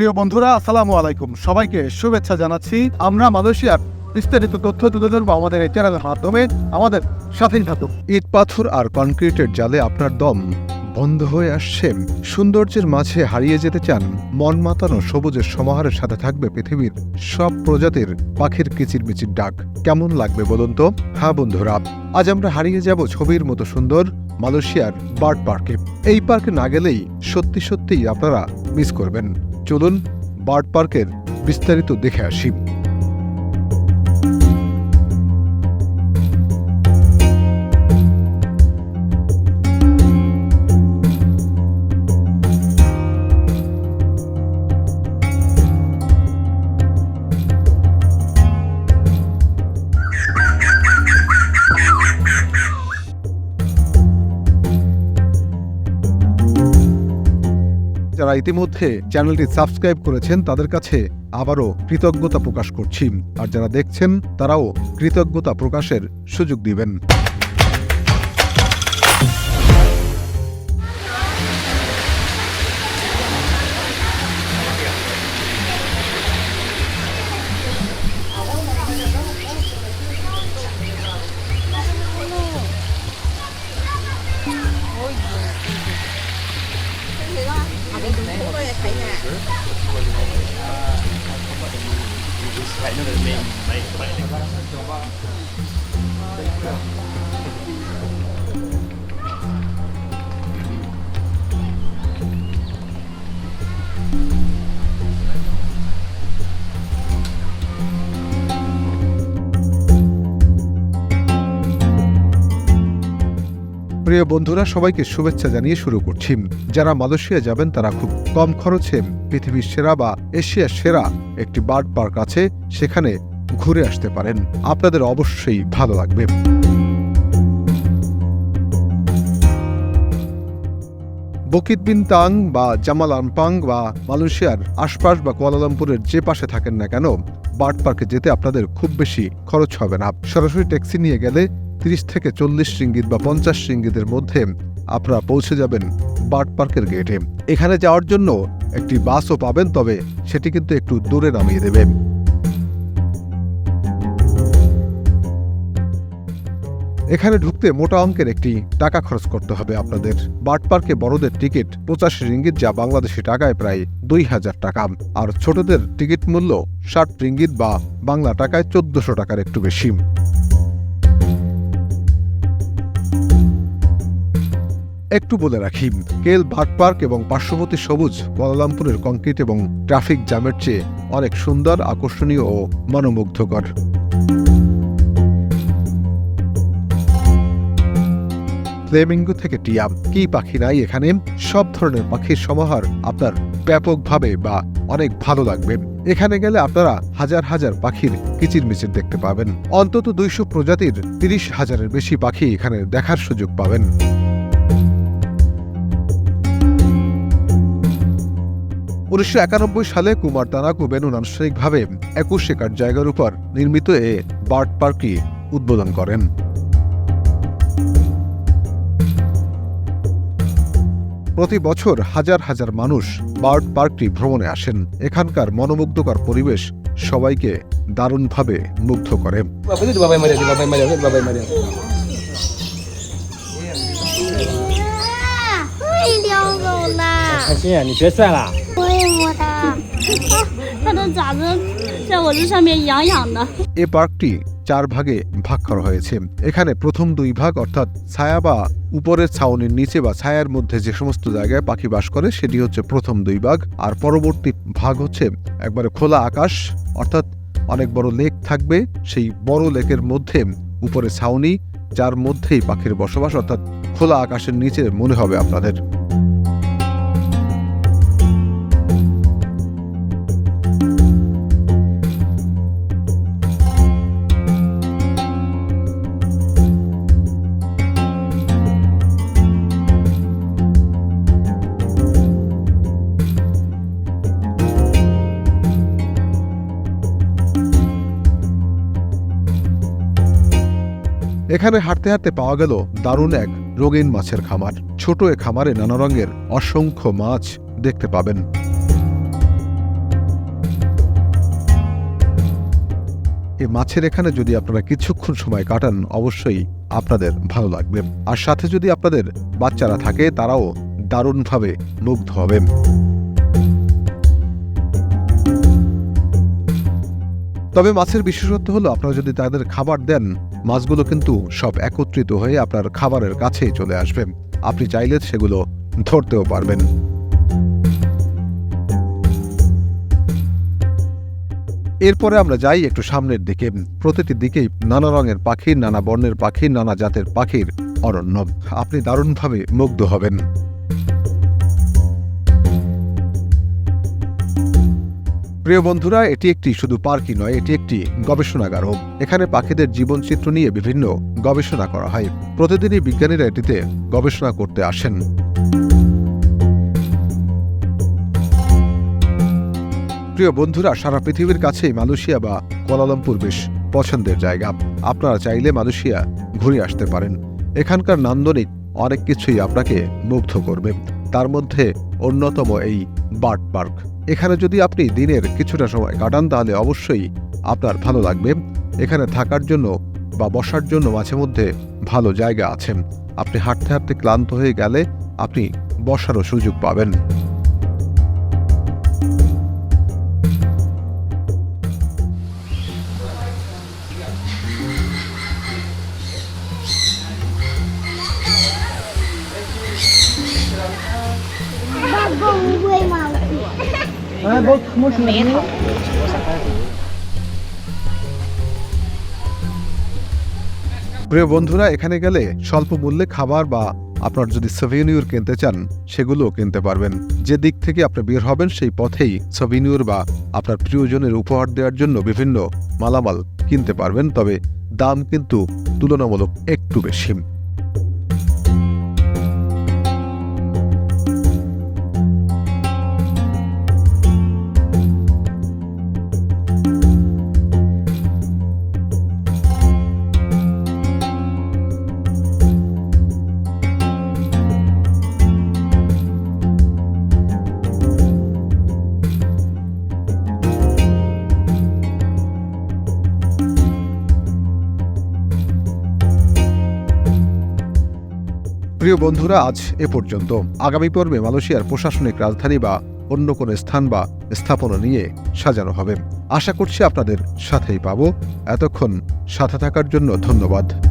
প্রিয় বন্ধুরা, আসসালামু আলাইকুম। সবাইকে শুভেচ্ছা জানাচ্ছি। আমরা মালয়েশিয়ার বিস্তারিত তথ্য তুলে ধরবো আমাদের এই চ্যানেলের মাধ্যমে। আমাদের সাথেই থাকুক ইট পাথর আর কনক্রিটের জালে আপনার দম বন্ধ হয়ে আসছে। সৌন্দর্যের মাঝে হারিয়ে যেতে চান, মন মাতানো সবুজের সমাহারের সাথে থাকবে পৃথিবীর সব প্রজাতির পাখির কিচিরমিচির ডাক। কেমন লাগবে বলুন তো? হ্যাঁ বন্ধুরা, আজ আমরা হারিয়ে যাব ছবির মতো সুন্দর মালয়েশিয়ার বার্ড পার্কে। এই পার্কে না গেলেই সত্যি সত্যিই আপনারা মিস করবেন। চলুন বার্ড পার্কের বিস্তারিত দেখে আসি। যারা ইতিমধ্যে চ্যানেলটি সাবস্ক্রাইব করেছেন, তাদের কাছে আবারও কৃতজ্ঞতা প্রকাশ করছি। আর যারা দেখছেন, তারাও কৃতজ্ঞতা প্রকাশের সুযোগ দিবেন। trigger. Right, no, the main, main, main. প্রিয় বন্ধুরা, সবাইকে শুভেচ্ছা জানিয়ে শুরু করছি। যারা মালয়েশিয়া যাবেন, তারা খুব কম খরচে পৃথিবীর সেরা বা এশিয়ার সেরা একটি বার্ড পার্ক আছে, সেখানে ঘুরে আসতে পারেন। আপনাদের অবশ্যই ভালো লাগবে। বকিত বিন তাং বা জামাল আনপাং বা মালয়েশিয়ার আশপাশ বা কুয়ালালামপুরের যে পাশে থাকেন না কেন, বার্ড পার্কে যেতে আপনাদের খুব বেশি খরচ হবে না। সরাসরি ট্যাক্সি নিয়ে গেলে তিরিশ থেকে চল্লিশ রিঙ্গিত বা পঞ্চাশ রিঙ্গিতের মধ্যে আপনারা পৌঁছে যাবেন বার্ড পার্কের গেটে। এখানে যাওয়ার জন্য একটি বাসও পাবেন, তবে সেটি কিন্তু একটু দূরে নামিয়ে দেবে। এখানে ঢুকতে মোটা অঙ্কের একটি টাকা খরচ করতে হবে আপনাদের। বার্ড পার্কে বড়দের টিকিট পঁচাশি রিঙ্গিত যা বাংলাদেশি টাকায় প্রায় দুই হাজার টাকা। আর ছোটদের টিকিট মূল্য ষাট রিঙ্গিত বা বাংলা টাকায় চোদ্দশো টাকার একটু বেশি। একটু বলে রাখি, কেল বার্ড পার্ক এবং পার্শ্ববর্তী সবুজ কুয়ালালামপুরের কংক্রিট এবং ট্রাফিক জ্যামের চেয়ে অনেক সুন্দর, আকর্ষণীয় ও মনোমুগ্ধকর। ফ্লেমিঙ্গো থেকে টিয়া, কি পাখি নাই এখানে? সব ধরনের পাখির সমাহার আপনার ব্যাপকভাবে বা অনেক ভালো লাগবে। এখানে গেলে আপনারা হাজার হাজার পাখির কিচিরমিচির দেখতে পাবেন। অন্তত দুইশো প্রজাতির তিরিশ হাজারের বেশি পাখি এখানে দেখার সুযোগ পাবেন। উনিশশো একানব্বই সালে কুমার তানাকু বেনুন আনুষ্ঠানিকভাবে একুশ একর জায়গার উপর নির্মিত এ বার্ড পার্কটি উদ্বোধন করেন প্রতি বছর হাজার হাজার মানুষ বার্ড পার্কটি ভ্রমণে আসেন এখানকার মনোমুগ্ধকর পরিবেশ সবাইকে দারুণভাবে মুগ্ধ করে Apa 爪子在我这上面痒痒的。 এ পার্কটি চার ভাগে ভাগ করা হয়েছে এখানে প্রথম দুই ভাগ অর্থাৎ ছায়া বা উপরের ছাউনির নিচে বা ছায়ার মধ্যে যে সমস্ত জায়গায় পাখি বাস করে সেটি হচ্ছে প্রথম দুই ভাগ আর পরবর্তী ভাগ হচ্ছে একবারে খোলা আকাশ অর্থাৎ অনেক বড় লেক থাকবে সেই বড় লেকের মধ্যে উপরে ছাউনি যার মধ্যেই পাখির বসবাস অর্থাৎ খোলা আকাশের নিচে মনে হবে আপনাদের এখানে হাঁটতে হাঁটতে পাওয়া গেল দারুণ এক রঙিন মাছের খামার। ছোট এ খামারে নানা রঙের অসংখ্য মাছ দেখতে পাবেন। এ মাছের এখানে যদি আপনারা কিছুক্ষণ সময় কাটান, অবশ্যই আপনাদের ভালো লাগবে। আর সাথে যদি আপনাদের বাচ্চারা থাকে, তারাও দারুণভাবে মুগ্ধ হবে তবে মাছের বিশেষত্ব হলো, আপনারা যদি তাদের খাবার দেন মাছগুলো কিন্তু সব একত্রিত হয়ে আপনার খাবারের কাছেই চলে আসবে। আপনি চাইলে সেগুলো ধরতেও পারবেন। এরপরে আমরা যাই একটু সামনের দিকে। প্রতিটি দিকেই নানা রঙের পাখির নানা বর্ণের পাখির নানা জাতের পাখির অরণ্য। আপনি দারুণভাবে মুগ্ধ হবেন। প্রিয় বন্ধুরা, এটি একটি শুধু পার্কই নয়, এটি একটি গবেষণাগারও এখানে পাখিদের জীবনচিত্র নিয়ে বিভিন্ন গবেষণা করা হয়। প্রতিদিনই বিজ্ঞানীরা এটিতে গবেষণা করতে আসেন। প্রিয় বন্ধুরা, সারা পৃথিবীর কাছেই মালয়েশিয়া বা কোয়ালালামপুর বেশ পছন্দের জায়গা। আপনারা চাইলে মালয়েশিয়া ঘুরে আসতে পারেন। এখানকার নান্দনিক অনেক কিছুই আপনাকে মুগ্ধ করবে। তার মধ্যে অন্যতম এই বার্ড পার্ক। এখানে যদি আপনি দিনের কিছুটা সময় কাটান, তাহলে অবশ্যই আপনার ভালো লাগবে। এখানে থাকার জন্য বা বসার জন্য মাঝে মধ্যে ভালো জায়গা আছে। আপনি হাঁটতে হাঁটতে ক্লান্ত হয়ে গেলে আপনি বসারও সুযোগ পাবেন। প্রিয় বন্ধুরা এখানে গেলে স্বল্প মূল্যে খাবার বা আপনার যদি সভিনিউর কিনতে চান সেগুলোও কিনতে পারবেন। যে দিক থেকে আপনি বের হবেন সেই পথেই সভিনিউর বা আপনার প্রিয়জনের উপহার দেওয়ার জন্য বিভিন্ন মালামাল কিনতে পারবেন। তবে দাম কিন্তু তুলনামূলক একটু বেশি। প্রিয় বন্ধুরা, আজ এ পর্যন্ত। আগামী পর্বে মালয়েশিয়ার প্রশাসনিক রাজধানী বা অন্য কোনো স্থান বা স্থাপনা নিয়ে সাজানো হবে। আশা করছি আপনাদের সাথেই পাব। এতক্ষণ সাথে থাকার জন্য ধন্যবাদ।